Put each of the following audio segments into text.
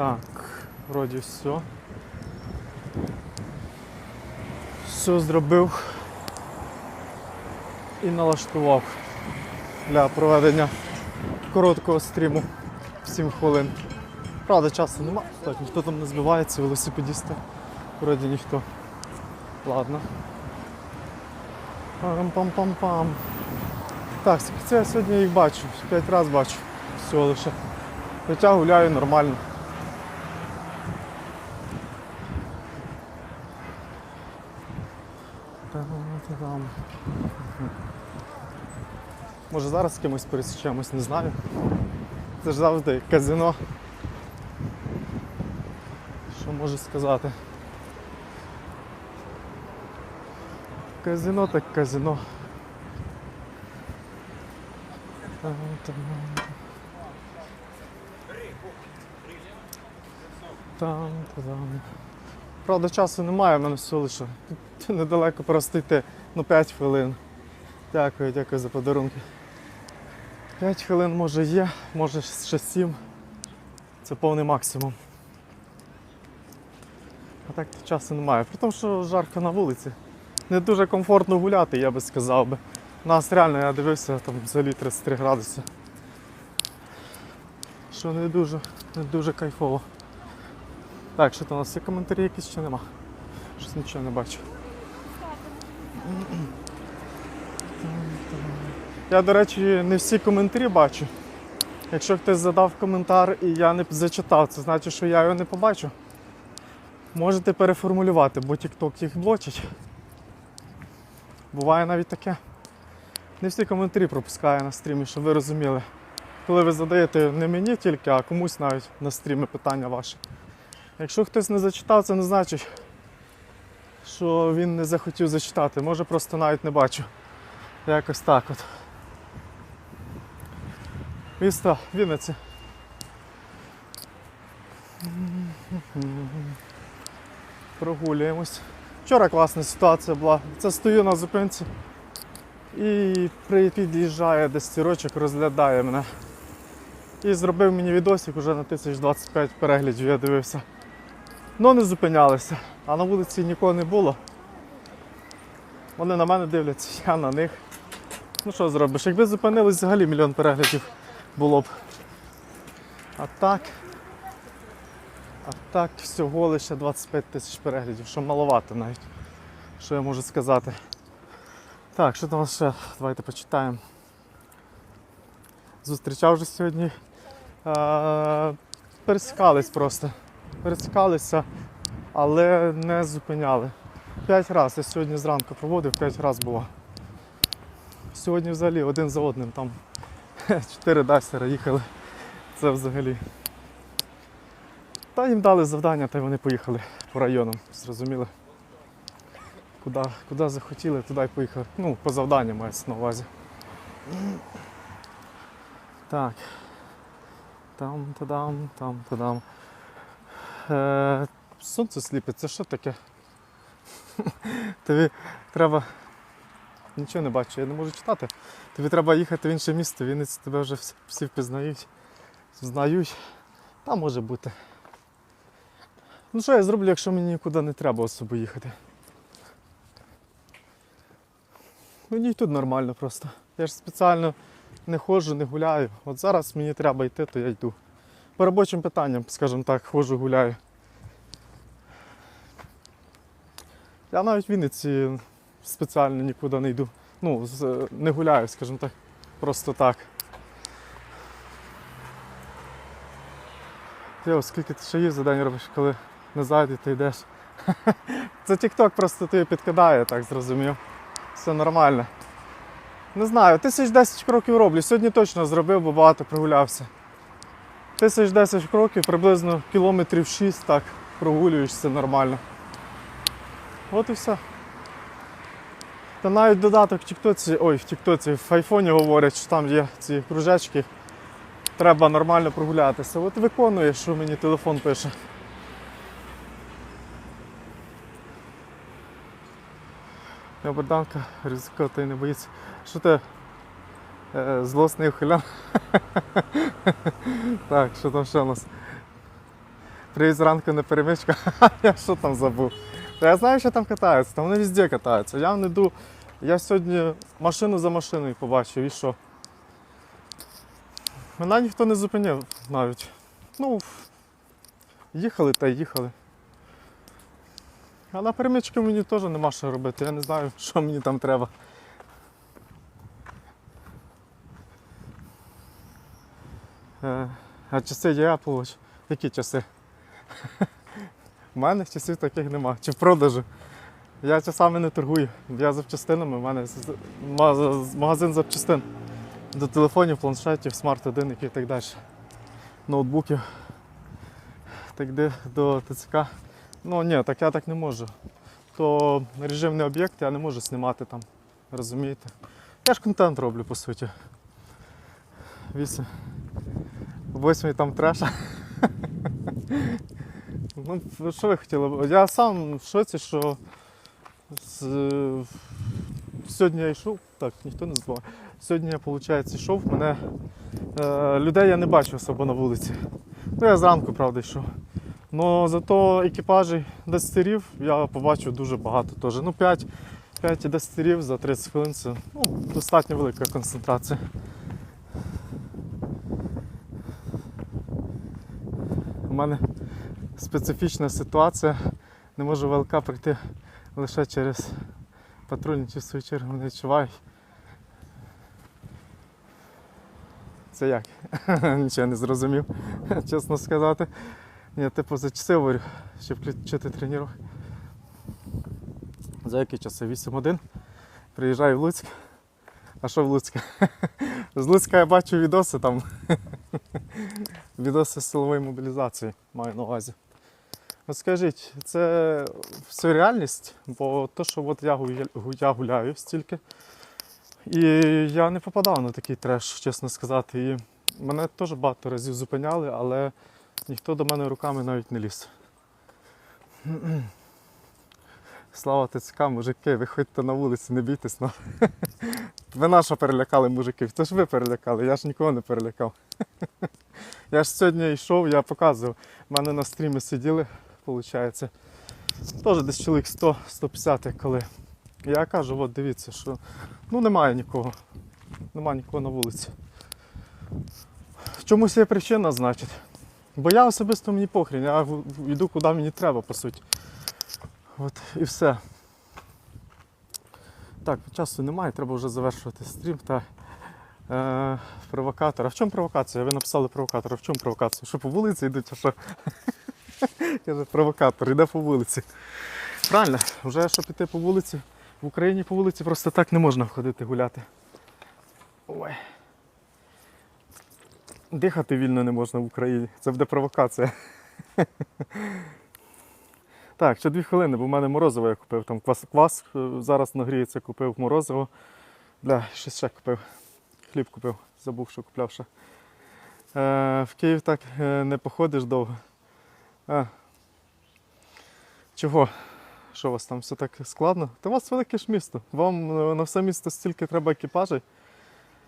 Так, вроді все. Все зробив і налаштував для проведення короткого стріму 7 хвилин. Правда, часу нема, так, ніхто там не збивається, велосипедісти. Вроді ніхто. Ладно. Пам-пам-пам-пам. Так, це я сьогодні їх бачу. П'ять разів бачу. Всього лише. Хоча гуляю нормально. Може зараз з кимось пересічемось, не знаю. Це ж завжди казино. Що можу сказати? Казино так казино. Там, там. Правда, часу немає, в мене все лише. Недалеко просто йти. Ну 5 хвилин. Дякую, дякую за подарунки. 5 хвилин може є, може ще 7. Це повний максимум. А так часу немає. При тому, що жарко на вулиці. Не дуже комфортно гуляти, я би сказав би. У нас реально я дивився там взагалі 33 градуси. Що не дуже, не дуже кайфово. Так, що там у нас є коментарі якісь чи нема? Щось нічого не бачу. Я, до речі, не всі коментарі бачу. Якщо хтось задав коментар і я не зачитав, це значить, що я його не побачу. Можете переформулювати, бо TikTok їх блочить. Буває навіть таке. Не всі коментарі пропускає на стрімі, щоб ви розуміли. Коли ви задаєте не мені тільки, а комусь навіть на стрімі питання ваші. Якщо хтось не зачитав, це не значить, що він не захотів зачитати. Може просто навіть не бачу. Якось так от. Місто Вінниці. Прогулюємось. Вчора класна ситуація була. Це стою на зупинці і під'їжджає десь сірочок, розглядає мене. І зробив мені відосик уже на 1025 переглядів, я дивився. Ну не зупинялися, а на вулиці нікого не було. Вони на мене дивляться, я на них. Ну що зробиш? Якби зупинились, взагалі мільйон переглядів було б. А так. А так всього лише 25 тисяч переглядів, що маловато навіть. Що я можу сказати. Так, що там ще? Давайте почитаємо. Зустрічав вже сьогодні. Е, пересікались просто. Пересікалися, але не зупиняли. П'ять разів я сьогодні зранку проводив, п'ять разів було. Сьогодні взагалі один за одним там чотири дайсера їхали. Це взагалі. Та їм дали завдання, та й вони поїхали по районам, зрозуміли. Куди, куди захотіли, туди й поїхали. Ну, по завданню мається на увазі. Так. Там, тадам, там, тадам. Е, сонце сліпить, це що таке? Тобі треба. Нічого не бачу, я не можу читати. Тобі треба їхати в інше місто, Вінниці тебе вже всі, впізнають, знають. Та може бути. Ну що я зроблю, якщо мені нікуди не треба особо їхати? Мені й тут нормально просто. Я ж спеціально не ходжу, не гуляю. От зараз мені треба йти, то я йду. По робочим питанням, скажімо так, ходжу, гуляю. Я навіть в Вінниці спеціально нікуди не йду. Ну, не гуляю, скажімо так. Просто так. Йо, скільки ти шаїв за день робиш, коли назад і ти йдеш. Це TikTok просто тобі підкидає, так зрозумів. Все нормально. Не знаю, тисяч десять кроків роблю. Сьогодні точно зробив, бо багато прогулявся. Тисяч десять кроків, приблизно кілометрів 6 так прогулюєшся нормально. От і все. Та навіть додаток в Тіктоці, ой, в Тіктоці, в айфоні говорять, що там є ці кружечки. Треба нормально прогулятися. От виконує, що мені телефон пише. Я Богданка, ризикова та й не боїться. Що ти е, злосний ухилян? так, що там ще у нас? Привіт зранку на перемичку. Я що там забув? Я знаю, що там катаються, там вони везде катаються. Я не йду. Я сьогодні машину за машиною побачив і що? Мене ніхто не зупинив навіть. Ну, їхали та їхали. А на перемичці мені теж нема що робити. Я не знаю, що мені там треба. Е, А часи є Apple Watch? Які часи? У мене часів таких нема. Чи в продажу. Я часами не торгую. Я запчастинами, у мене магазин запчастин. До телефонів, планшетів, смарт-1 і так далі. Ноутбуків. Так де до ТЦК. Ну ні, так я так не можу. То режимний об'єкт я не можу знімати там. Розумієте? Я ж контент роблю по суті. Вісім. Восьмий там треша. Ну, що ви хотіли? Я сам в шоці, що з... сьогодні я йшов. Так, ніхто не збиває. Сьогодні я, виходить, йшов. Мене е, людей я не бачив особо на вулиці. Ну, я зранку, правда, йшов. Ну зато екіпажі десятерів я побачив дуже багато теж. Ну, 5, 5 десятерів за 30 хвилин це ну, достатньо велика концентрація. У мене специфічна ситуація. Не можу ВЛК прийти лише через патрульні чи в свою чергу не відчувають. Це як? Нічого не зрозумів, чесно сказати. Ні, типу за щоб включити тренування. За які часи? 8 годин. Приїжджаю в Луцьк. А що в Луцьк? З Луцька я бачу відоси там. Відоси з силової мобілізації маю на увазі. От скажіть, це все реальність? Бо то, що от я, я гуляю стільки, і я не попадав на такий треш, чесно сказати. І мене теж багато разів зупиняли, але ніхто до мене руками навіть не ліз. Слава ТЦК, мужики, виходьте на вулицю, не бійтесь. Ну. Ви нащо перелякали мужиків? Це ж ви перелякали, я ж нікого не перелякав. Я ж сьогодні йшов, я показував. У мене на стрімі сиділи, виходить. Теж десь чоловік 100-150, як коли. Я кажу, от дивіться, що ну немає нікого. Немає нікого на вулиці. Чомусь є причина, значить. Бо я особисто мені похрін, я йду куди мені треба, по суті. От і все. Так, часу немає, треба вже завершувати стрім. Та, е, провокатор. А в чому провокація? Ви написали провокатор. А в чому провокація? Що по вулиці йдуть, а що? Каже, провокатор, йде по вулиці. Правильно, вже щоб піти по вулиці, в Україні по вулиці просто так не можна ходити гуляти. Ой. Дихати вільно не можна в Україні. Це буде провокація. Так, ще дві хвилини, бо в мене морозиво я купив. Там квас, квас е, зараз нагріється, купив морозиво. Бля, щось ще купив. Хліб купив, забув, що купляв ще. Е, в Київ так е, не походиш довго. А. Чого? Що у вас там все так складно? Та у вас велике ж місто. Вам е, на все місто стільки треба екіпажей,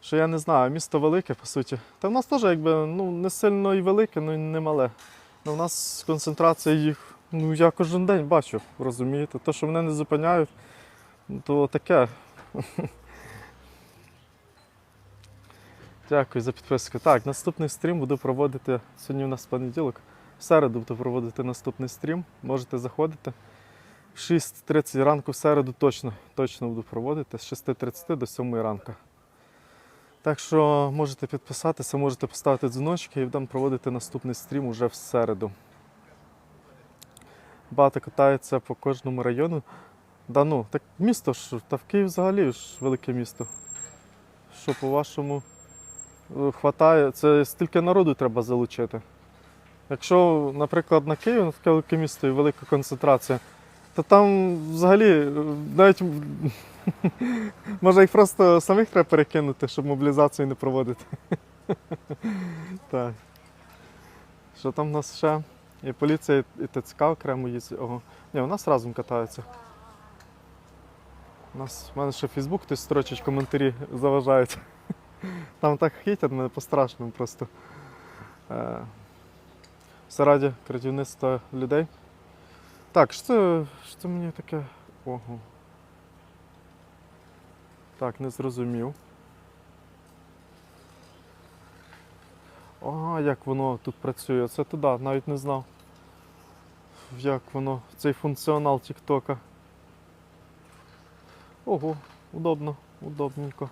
що я не знаю, місто велике, по суті. Та в нас теж якби ну, не сильно і велике, ну і не мале. Ну, у нас концентрація їх, ну я кожен день бачу, розумієте? То, що мене не зупиняють, то таке. Дякую за підписку. Так, наступний стрім буду проводити. Сьогодні у нас понеділок. В середу буду проводити наступний стрім. Можете заходити. В 6.30 ранку в середу точно, точно буду проводити з 6.30 до 7 ранку. Так що можете підписатися, можете поставити дзвіночки і будемо проводити наступний стрім уже в середу. Багато катаються по кожному району. Да ну, так місто ж, та в Київ взагалі ж велике місто. Що по-вашому е, хватає, це стільки народу треба залучити. Якщо, наприклад, на Київ, таке велике місто і велика концентрація, то там взагалі е, навіть може їх просто самих треба перекинути, щоб мобілізацію не проводити. Так. Що там у нас ще? І поліція, і ТЦК окремо їздять. Ого. Ні, у нас разом катаються. У нас, в мене ще Фейсбук хтось строчить, коментарі заважають. Там так хитять мене по-страшному просто. Заради крадівництва людей. Так, що це, що це мені таке? Ого. Так, не зрозумів. Ага, як воно тут працює. Це туди, навіть не знав. Як воно, цей функціонал Тіктока. Ого, удобно, удобненько.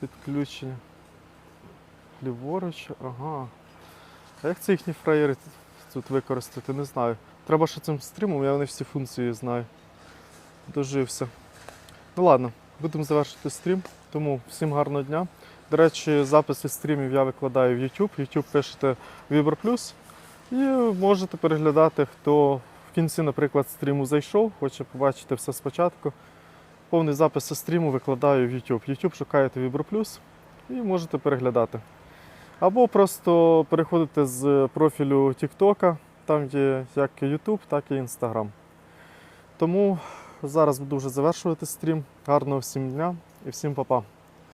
Підключення. Ліворуч, ага. А як це їхні фраєри тут використати, не знаю. Треба ще цим стрімом, я не всі функції знаю. Дожився. Ну ладно, будемо завершити стрім, тому всім гарного дня. До речі, записи стрімів я викладаю в YouTube. YouTube пишете Vibro Plus і можете переглядати, хто в кінці, наприклад, стріму зайшов, хоче побачити все спочатку. Повний запис стріму викладаю в YouTube. YouTube шукаєте Vibro Plus і можете переглядати. Або просто переходите з профілю TikTok, там є як YouTube, так і Instagram. Тому зараз буду вже завершувати стрім. Гарного всім дня і всім па-па.